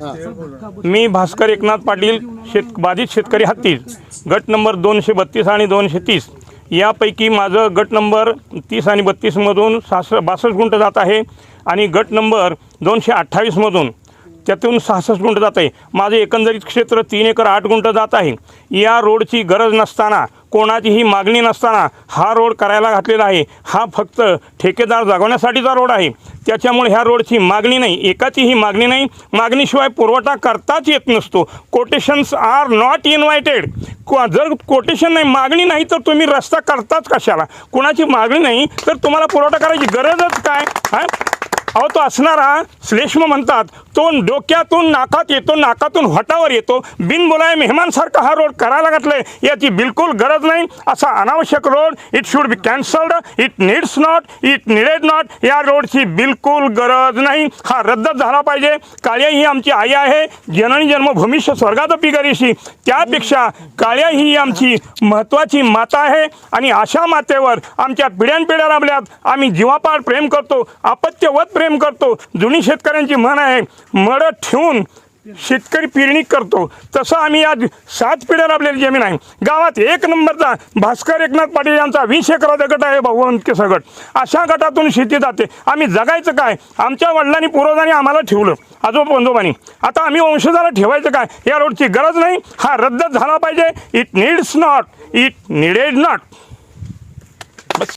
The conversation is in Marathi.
मी भास्कर एकनाथ पाटील शेत बाधित शेतकरी हत्तीस गट नंबर दोनशे बत्तीस आणि दोनशे तीस. यापैकी माझं गट नंबर तीस आणि बत्तीसमधून सास बासष्ट गुंठ जात आहे आणि गट नंबर दोनशे अठ्ठावीसमधून त्यातून सहासष्ट गुंट जात आहे. माझे एकंदरीत क्षेत्र तीन एकर आठ गुंट जात आहे. या रोडची गरज नसताना कोणाचीही मागणी नसताना हा रोड करायला घातलेला आहे. हा फक्त ठेकेदार जगवण्यासाठीचा रोड आहे. त्याच्यामुळे ह्या रोडची मागणी नाही एकाचीही मागणी नाही. मागणीशिवाय पुरवठा करताच येत नसतो. Quotations are not invited. जर कोटेशन नाही मागणी नाही तर तुम्ही रस्ता करताच कशाला? कोणाची मागणी नाही तर तुम्हाला पुरवठा करायची गरजच काय? हा? अहो तो असणारा श्लेष्म म्हणतात. तो डोक्यातून नाकात येतो नाकातून हटावर येतो. बिनबोलाय मेहमानसारखा हा रोड करायला घातलाय. याची बिलकुल गरज नाही. असा अनावश्यक road it should be cancelled it needs not it needed not या रोडची बिलकुल गरज नाही. हा रद्दच झाला पाहिजे. काळ्या ही आमची आई आहे. जननी जन्मभूमीश स्वर्गात पिकरीशी त्यापेक्षा काळ्या ही आमची महत्त्वाची माता आहे. आणि अशा मातेवर आमच्या पिढ्यानपिढ्या राबल्यात. आम्ही जीवापाड प्रेम करतो. अपत्यवत प्रेम करतो. जुनी शेतकऱ्यांची म्हण आहे मड ठेवून शेतकरी पेरणी करतो. तसं आम्ही आज सात पिढ्या राबलेली जमीन आहे. गावात एक नंबरचा भास्कर एकनाथ पाटील यांचा वीस एकराचा गट आहे भगवंत गट अशा गटातून शेती जाते. आम्ही जगायचं काय? आमच्या वडिलांनी पूर्वजांनी आम्हाला ठेवलं. आजोबा बंधोबानी आता आम्ही वंशजाला ठेवायचं काय? या रोडची गरज नाही. हा रद्द झाला पाहिजे. It needs not it needed not